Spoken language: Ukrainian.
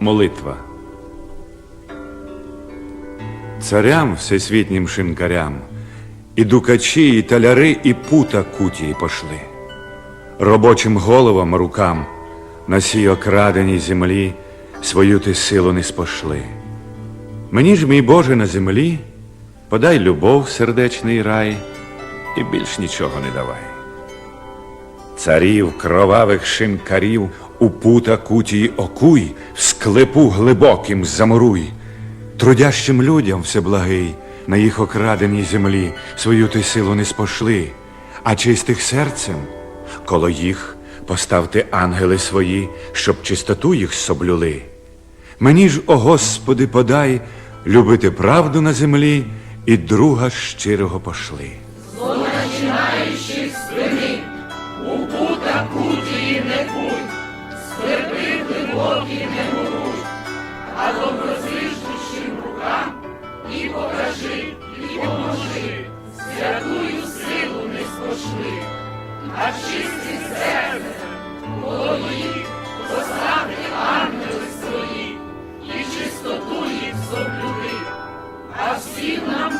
Молитва. Царям всесвітнім шинкарям, і дукачі, і таляри, і пута кутії пошли. Робочим головам рукам на сій окраденій землі свою ти силу не спошли. Мені ж, мій Боже, на землі, подай любов, сердечний рай, і більш нічого не давай. Царів, кровавих шинкарів, у пута кутії окуй, в склепу глибоким замуруй. Трудящим людям всеблагий, на їх окраденій землі свою ти силу не спошли, а чистих серцем коло їх поставте ангели свої, щоб чистоту їх соблюли. Мені ж, о Господи, подай любити правду на землі і друга щирого пошли. поки не муж, а доброзижущим рукам і покажи, і поможи, святую силу не спошли, а чисті серце голові постави ангели свої і чистоту їх соблюди, а всім нам.